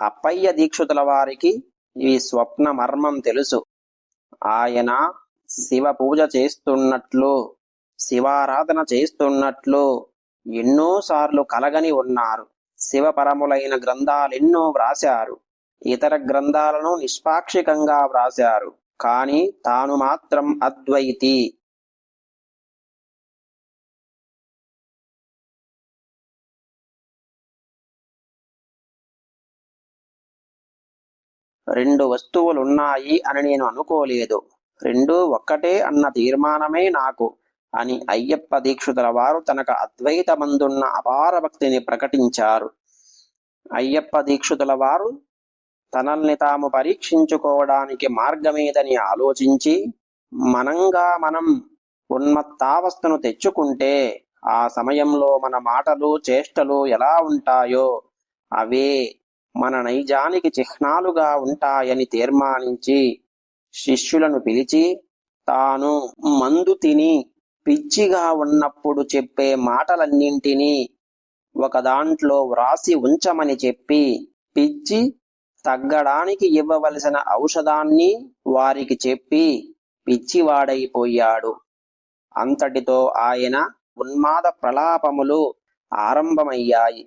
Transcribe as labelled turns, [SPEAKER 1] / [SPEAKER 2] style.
[SPEAKER 1] అప్పయ్య దీక్షితుల వారికి ఈ స్వప్న మర్మం తెలుసు. ఆయన శివ పూజ చేస్తున్నట్లు శివారాధన చేస్తున్నట్లు ఎన్నోసార్లు కలగని ఉన్నారు. శివపరములైన గ్రంథాలెన్నో వ్రాశారు. ఇతర గ్రంథాలను నిష్పాక్షికంగా వ్రాశారు. కాని తాను మాత్రం అద్వైతి. రెండు వస్తువులున్నాయి అని నేను అనుకోలేదు. రెండు ఒక్కటే అన్న తీర్మానమే నాకు అని అయ్యప్ప దీక్షితుల వారు తనకు అద్వైతమందున్న అపార భక్తిని ప్రకటించారు. అయ్యప్ప దీక్షితుల వారు తనల్ని తాము పరీక్షించుకోవడానికి మార్గమేదని ఆలోచించి మనంగా మనం ఉన్మత్తావస్థను తెచ్చుకుంటే ఆ సమయంలో మన మాటలు చేష్టలు ఎలా ఉంటాయో అవే మన నైజానికి చిహ్నాలుగా ఉంటాయని తీర్మానించి శిష్యులను పిలిచి తాను మందు తిని పిచ్చిగా ఉన్నప్పుడు చెప్పే మాటలన్నింటినీ ఒక దాంట్లో వ్రాసి ఉంచమని చెప్పి పిచ్చి తగ్గడానికి ఇవ్వవలసిన ఔషధాన్ని వారికి చెప్పి పిచ్చివాడైపోయాడు. అంతటితో ఆయన ఉన్మాద ప్రలాపములు ఆరంభమయ్యాయి.